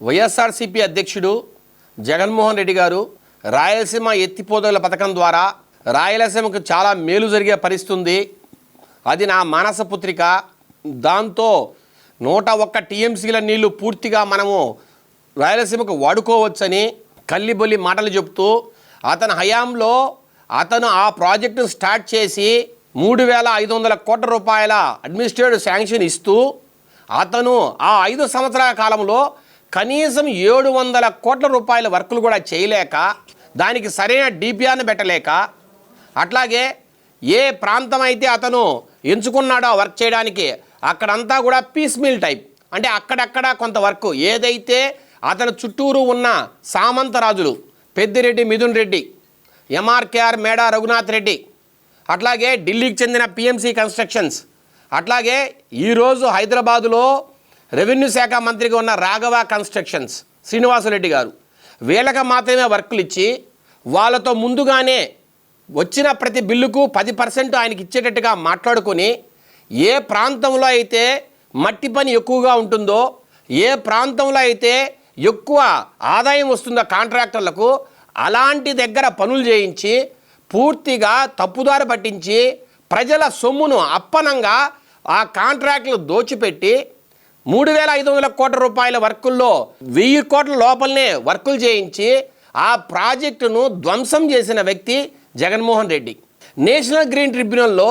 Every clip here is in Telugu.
వైఎస్ఆర్సీపీ అధ్యక్షుడు జగన్మోహన్ రెడ్డి గారు రాయలసీమ ఎత్తిపోతల పథకం ద్వారా రాయలసీమకు చాలా మేలు జరిగే పరిస్థితుంది. అది నా మానస పుత్రిక. దాంతో నూట ఒక్క టీఎంసీల నీళ్ళు పూర్తిగా మనము రాయలసీమకు వాడుకోవచ్చని కల్లిబొల్లి మాటలు చెప్తూ అతని హయాంలో అతను ఆ ప్రాజెక్టును స్టార్ట్ చేసి మూడు వేల ఐదు వందల కోట్ల రూపాయల అడ్మినిస్ట్రేటివ్ శాంక్షన్ ఇస్తూ అతను ఆ ఐదు సంవత్సరాల కాలంలో కనీసం ఏడు వందల కోట్ల రూపాయల వర్కులు కూడా చేయలేక దానికి సరైన డిపిఆర్ని పెట్టలేక అట్లాగే ఏ ప్రాంతం అయితే అతను ఎంచుకున్నాడో వర్క్ చేయడానికి అక్కడంతా కూడా పీస్ మిల్ టైప్ అంటే అక్కడక్కడ కొంత వర్క్. ఏదైతే అతని చుట్టూరు ఉన్న సామంతరాజులు పెద్దిరెడ్డి మిథున్ రెడ్డి ఎంఆర్కేఆర్ మేడా రఘునాథ్ రెడ్డి అట్లాగే ఢిల్లీకి చెందిన పిఎంసి కన్స్ట్రక్షన్స్ అట్లాగే ఈరోజు హైదరాబాదులో రెవెన్యూ శాఖ మంత్రిగా ఉన్న రాఘవ కన్స్ట్రక్షన్స్ శ్రీనివాసరెడ్డి గారు. వీళ్ళకి మాత్రమే వర్కులు ఇచ్చి వాళ్ళతో ముందుగానే వచ్చిన ప్రతి బిల్లుకు పది పర్సెంట్ ఆయనకి ఇచ్చేటట్టుగా మాట్లాడుకొని ఏ ప్రాంతంలో అయితే మట్టి పని ఎక్కువగా ఉంటుందో ఏ ప్రాంతంలో అయితే ఎక్కువ ఆదాయం వస్తుందో కాంట్రాక్టర్లకు అలాంటి దగ్గర పనులు చేయించి పూర్తిగా తప్పుదారి పట్టించి ప్రజల సొమ్మును అప్పనంగా ఆ కాంట్రాక్టులు దోచిపెట్టి మూడు వేల ఐదు వందల కోట్ల రూపాయల వర్కుల్లో వెయ్యి కోట్ల లోపలనే వర్కులు చేయించి ఆ ప్రాజెక్టును ధ్వంసం చేసిన వ్యక్తి జగన్మోహన్ రెడ్డి. నేషనల్ గ్రీన్ ట్రిబ్యునల్లో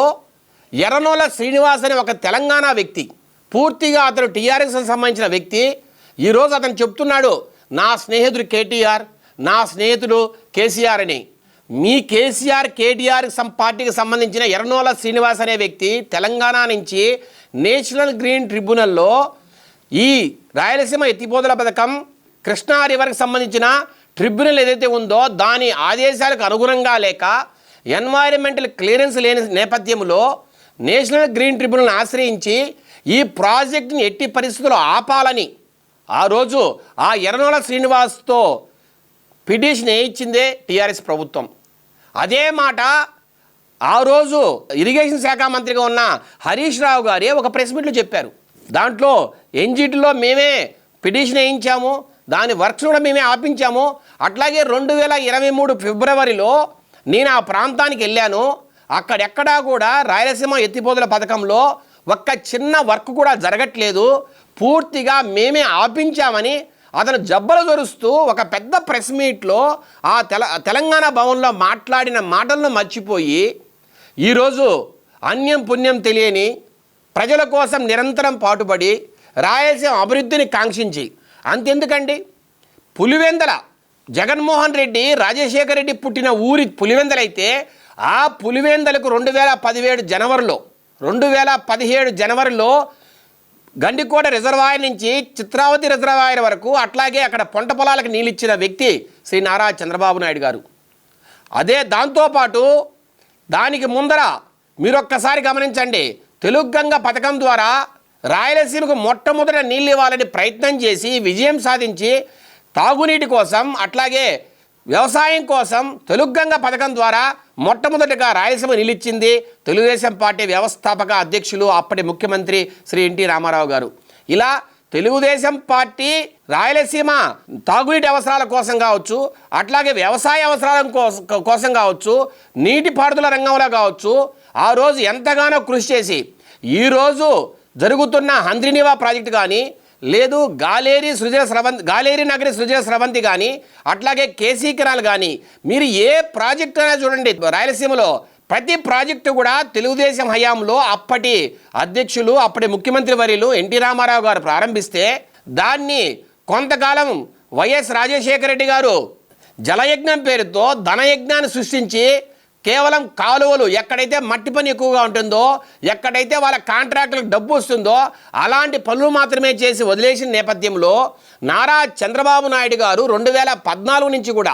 ఎర్రనోల శ్రీనివాస్ అనే ఒక తెలంగాణ వ్యక్తి. పూర్తిగా అతను టీఆర్ఎస్కి సంబంధించిన వ్యక్తి. ఈరోజు అతను చెప్తున్నాడు నా స్నేహితుడు కేటీఆర్ నా స్నేహితుడు కేసీఆర్ అని. మీ కేసీఆర్ కేటీఆర్ సం పార్టీకి సంబంధించిన ఎర్రనోల శ్రీనివాస్ అనే వ్యక్తి తెలంగాణ నుంచి నేషనల్ గ్రీన్ ట్రిబ్యునల్లో ఈ రాయలసీమ ఎత్తిపోతల పథకం కృష్ణా రివర్కి సంబంధించిన ట్రిబ్యునల్ ఏదైతే ఉందో దాని ఆదేశాలకు అనుగుణంగా లేక ఎన్వైరన్మెంటల్ క్లియరెన్స్ లేని నేపథ్యంలో నేషనల్ గ్రీన్ ట్రిబ్యునల్ని ఆశ్రయించి ఈ ప్రాజెక్ట్ని ఎట్టి పరిస్థితుల్లో ఆపాలని ఆ రోజు ఆ ఎర్రనోళ శ్రీనివాస్తో పిటిషన్ వేయించిందే టీఆర్ఎస్ ప్రభుత్వం. అదే మాట ఆ రోజు ఇరిగేషన్ శాఖ మంత్రిగా ఉన్న హరీష్ రావు గారే ఒక ప్రెస్ మీట్లో చెప్పారు. దాంట్లో ఎన్జిటిలో మేమే పిటిషన్ వేయించాము దాని వర్క్స్ కూడా మేమే ఆపించాము. అట్లాగే రెండు వేల ఇరవై మూడు ఫిబ్రవరిలో నేను ఆ ప్రాంతానికి వెళ్ళాను. అక్కడెక్కడా కూడా రాయలసీమ ఎత్తిపోతుల పథకంలో ఒక్క చిన్న వర్క్ కూడా జరగట్లేదు. పూర్తిగా మేమే ఆపించామని అతను జబ్బలు జరుస్తూ ఒక పెద్ద ప్రెస్ మీట్లో ఆ తెల తెలంగాణ భవన్లో మాట్లాడిన మాటలను మర్చిపోయి ఈరోజు అన్యం పుణ్యం తెలియని ప్రజల కోసం నిరంతరం పాటుపడి రాయలసీమ అభివృద్ధిని కాంక్షించి. అంతెందుకండి? పులివెందల జగన్మోహన్ రెడ్డి రాజశేఖర రెడ్డి పుట్టిన ఊరి పులివెందలైతే ఆ పులివెందలకు రెండు వేల పదిహేడు జనవరిలో రెండు వేల పదిహేడు జనవరిలో గండికోట రిజర్వాయర్ నుంచి చిత్రావతి రిజర్వాయర్ వరకు అట్లాగే అక్కడ పంట పొలాలకు నీళ్ళిచ్చిన వ్యక్తి శ్రీ నారా చంద్రబాబు నాయుడు గారు. అదే దాంతోపాటు దానికి ముందర మీరు ఒక్కసారి గమనించండి తెలుగు పథకం ద్వారా రాయలసీమకు మొట్టమొదట నీళ్ళు ఇవ్వాలని ప్రయత్నం చేసి విజయం సాధించి తాగునీటి కోసం అట్లాగే వ్యవసాయం కోసం తెలుగుగంగ పథకం ద్వారా మొట్టమొదటిగా రాయలసీమ నిలిచింది తెలుగుదేశం పార్టీ వ్యవస్థాపక అధ్యక్షులు అప్పటి ముఖ్యమంత్రి శ్రీ ఎన్టీ రామారావు గారు. ఇలా తెలుగుదేశం పార్టీ రాయలసీమ తాగునీటి అవసరాల కోసం కావచ్చు అట్లాగే వ్యవసాయ అవసరాల కోసం కావచ్చు నీటిపారుదల రంగంలో కావచ్చు ఆ రోజు ఎంతగానో కృషి చేసి ఈరోజు జరుగుతున్న హంద్రినివా ప్రాజెక్ట్ కానీ లేదు గాలేరి సృజన స్రవంతి గాలేరి నగరి సృజన స్రవంతి కానీ అట్లాగే కేసీ కెనాల్ కానీ మీరు ఏ ప్రాజెక్ట్ అయినా చూడండి. రాయలసీమలో ప్రతి ప్రాజెక్టు కూడా తెలుగుదేశం హయాంలో అప్పటి అధ్యక్షులు అప్పటి ముఖ్యమంత్రి వర్యులు ఎన్టీ రామారావు గారు ప్రారంభిస్తే దాన్ని కొంతకాలం వైఎస్ రాజశేఖర రెడ్డి గారు జలయజ్ఞం పేరుతో ధనయజ్ఞాన్ని సృష్టించి కేవలం కాలువలు ఎక్కడైతే మట్టి పని ఎక్కువగా ఉంటుందో ఎక్కడైతే వాళ్ళ కాంట్రాక్టులకు డబ్బు వస్తుందో అలాంటి పనులు మాత్రమే చేసి వదిలేసిన నేపథ్యంలో నారా చంద్రబాబు నాయుడు గారు రెండు వేల పద్నాలుగు నుంచి కూడా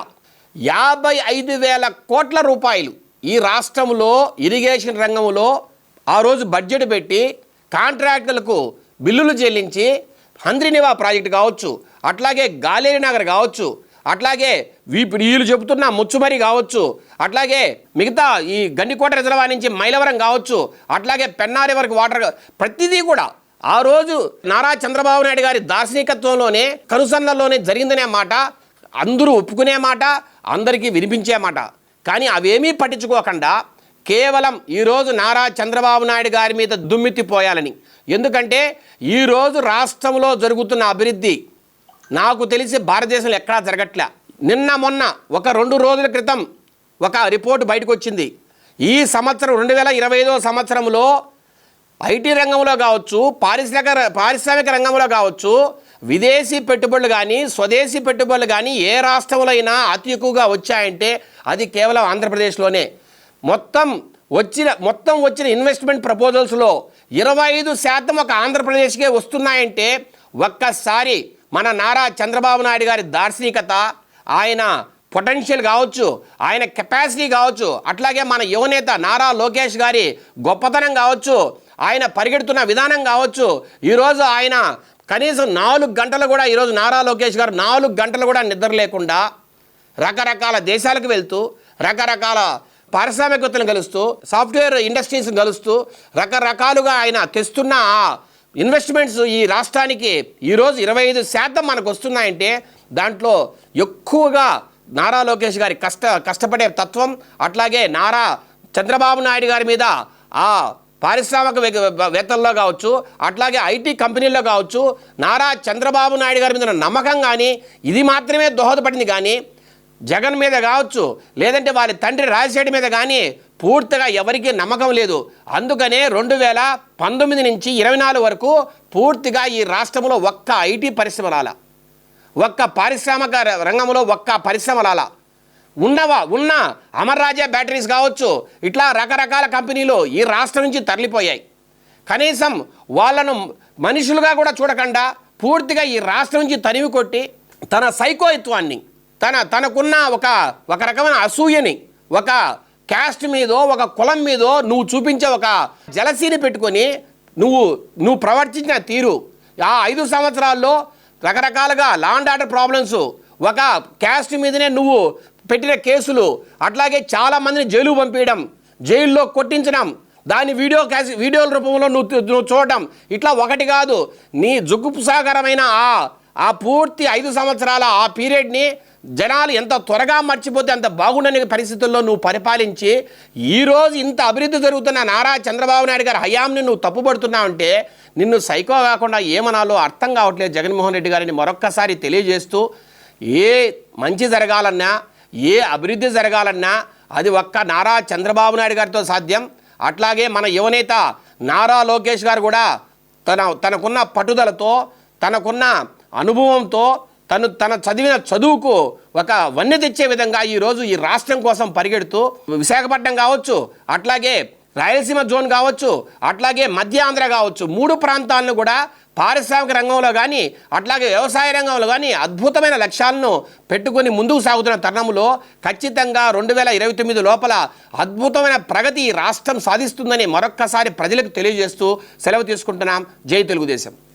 యాభై ఐదు వేల కోట్ల రూపాయలు ఈ రాష్ట్రంలో ఇరిగేషన్ రంగంలో ఆ రోజు బడ్జెట్ పెట్టి కాంట్రాక్టులకు బిల్లులు చెల్లించి హంద్రినివా ప్రాజెక్టు కావచ్చు అట్లాగే గాలేరి నగర్ కావచ్చు అట్లాగే వీళ్ళు చెబుతున్న ముచ్చుమరి కావచ్చు అట్లాగే మిగతా ఈ గండికోట రిజర్వాయర్ నుంచి మైలవరం కావచ్చు అట్లాగే పెన్నా రివర్కి వాటర్ ప్రతిదీ కూడా ఆ రోజు నారా చంద్రబాబు నాయుడు గారి దార్శనికత్వంలోనే కనుసన్నల్లోనే జరిగిందనే మాట అందరూ ఒప్పుకునే మాట అందరికీ వినిపించే మాట. కానీ అవేమీ పట్టించుకోకుండా కేవలం ఈరోజు నారా చంద్రబాబు నాయుడు గారి మీద దుమ్మెత్తిపోయాలని. ఎందుకంటే ఈరోజు రాష్ట్రంలో జరుగుతున్న అభివృద్ధి నాకు తెలిసి భారతదేశంలో ఎక్కడా జరగట్లే. నిన్న మొన్న ఒక రెండు రోజుల క్రితం ఒక రిపోర్ట్ బయటకు వచ్చింది ఈ సంవత్సరం రెండు వేల ఇరవై ఐదో సంవత్సరంలో ఐటీ రంగంలో కావచ్చు పారిశ్రామిక పారిశ్రామిక రంగంలో కావచ్చు విదేశీ పెట్టుబడులు కానీ స్వదేశీ పెట్టుబడులు కానీ ఏ రాష్ట్రంలో అయినా అతి ఎక్కువగా వచ్చాయంటే అది కేవలం ఆంధ్రప్రదేశ్లోనే. మొత్తం వచ్చిన మొత్తం వచ్చిన ఇన్వెస్ట్మెంట్ ప్రపోజల్స్లో ఇరవై ఐదు శాతం ఒక ఆంధ్రప్రదేశ్కే వస్తున్నాయంటే ఒక్కసారి మన నారా చంద్రబాబు నాయుడు గారి దార్శనికత ఆయన పొటెన్షియల్ కావచ్చు ఆయన కెపాసిటీ కావచ్చు అట్లాగే మన యువనేత నారా లోకేష్ గారి గొప్పతనం కావచ్చు ఆయన పరిగెడుతున్న విధానం కావచ్చు ఈరోజు ఆయన కనీసం నాలుగు గంటలు కూడా ఈరోజు నారా లోకేష్ గారు నాలుగు గంటలు కూడా నిద్ర లేకుండా రకరకాల దేశాలకు వెళ్తూ రకరకాల పారిశ్రామికవేత్తలను కలుస్తూ సాఫ్ట్వేర్ ఇండస్ట్రీస్ని కలుస్తూ రకరకాలుగా ఆయన తెస్తున్న ఆ ఇన్వెస్ట్మెంట్స్ ఈ రాష్ట్రానికి ఈరోజు ఇరవై ఐదు శాతం మనకు వస్తున్నాయంటే దాంట్లో ఎక్కువగా నారా లోకేష్ గారి కష్ట కష్టపడే తత్వం అట్లాగే నారా చంద్రబాబు నాయుడు గారి మీద ఆ పారిశ్రామిక వేతల్లో వేత్తల్లో కావచ్చు అట్లాగే ఐటీ కంపెనీల్లో కావచ్చు నారా చంద్రబాబు నాయుడు గారి మీద నమ్మకం కానీ ఇది మాత్రమే దోహదపడింది కానీ జగన్ మీద కావచ్చు లేదంటే వారి తండ్రి రాజశేఖర్ మీద కానీ పూర్తిగా ఎవరికీ నమ్మకం లేదు. అందుకనే రెండు వేల పంతొమ్మిది నుంచి ఇరవై నాలుగు వరకు పూర్తిగా ఈ రాష్ట్రంలో ఒక్క ఐటీ పరిశ్రమ రాల ఒక్క పారిశ్రామిక రంగంలో ఒక్క పరిశ్రమ రాల ఉన్నవా ఉన్న అమర్ రాజా బ్యాటరీస్ కావచ్చు ఇట్లా రకరకాల కంపెనీలు ఈ రాష్ట్రం నుంచి తరలిపోయాయి. కనీసం వాళ్ళను మనుషులుగా కూడా చూడకుండా పూర్తిగా ఈ రాష్ట్రం నుంచి తనివి కొట్టి తన సైకోయత్వాన్ని తన తనకున్న ఒక ఒక రకమైన అసూయని ఒక క్యాస్ట్ మీదో ఒక కులం మీదో నువ్వు చూపించే ఒక జలసీని పెట్టుకొని నువ్వు నువ్వు ప్రవర్తించిన తీరు. ఆ ఐదు సంవత్సరాల్లో రకరకాలుగా లాండ్ ఆర్డర్ ప్రాబ్లమ్స్ ఒక క్యాస్ట్ మీదనే నువ్వు పెట్టిన కేసులు అట్లాగే చాలా మందిని జైలు పంపించడం జైల్లో కొట్టించడం దాని వీడియో క్యాసి వీడియోల రూపంలో నువ్వు నువ్వు చూడటం ఇట్లా ఒకటి కాదు. నీ జుగుప్సాకరమైన ఆ ఆ పూర్తి ఐదు సంవత్సరాల ఆ పీరియడ్ని జనాలు ఎంత త్వరగా మర్చిపోతే అంత బాగుండని పరిస్థితుల్లో నువ్వు పరిపాలించి ఈరోజు ఇంత అభివృద్ధి జరుగుతున్న నారా చంద్రబాబు నాయుడు గారి హయాంని నువ్వు తప్పుపడుతున్నావంటే నిన్ను సైకో కాకుండా ఏమనాలో అర్థం కావట్లేదు జగన్మోహన్ రెడ్డి గారిని మరొక్కసారి తెలియజేస్తూ ఏ మంచి జరగాలన్నా ఏ అభివృద్ధి జరగాలన్నా అది ఒక్క నారా చంద్రబాబు నాయుడు గారితో సాధ్యం. అట్లాగే మన యువనేత నారా లోకేష్ గారు కూడా తన తనకున్న పట్టుదలతో తనకున్న అనుభవంతో తను తన చదివిన చదువుకు ఒక వన్నె తెచ్చే విధంగా ఈరోజు ఈ రాష్ట్రం కోసం పరిగెడుతూ విశాఖపట్నం కావచ్చు అట్లాగే రాయలసీమ జోన్ కావచ్చు అట్లాగే మధ్య ఆంధ్ర కావచ్చు మూడు ప్రాంతాలను కూడా పారిశ్రామిక రంగంలో కానీ అట్లాగే వ్యవసాయ రంగంలో కానీ అద్భుతమైన లక్ష్యాలను పెట్టుకుని ముందుకు సాగుతున్న తరుణంలో ఖచ్చితంగా రెండు వేల ఇరవై తొమ్మిది లోపల అద్భుతమైన ప్రగతి ఈ రాష్ట్రం సాధిస్తుందని మరొక్కసారి ప్రజలకు తెలియజేస్తూ సెలవు తీసుకుంటున్నాం. జై తెలుగుదేశం.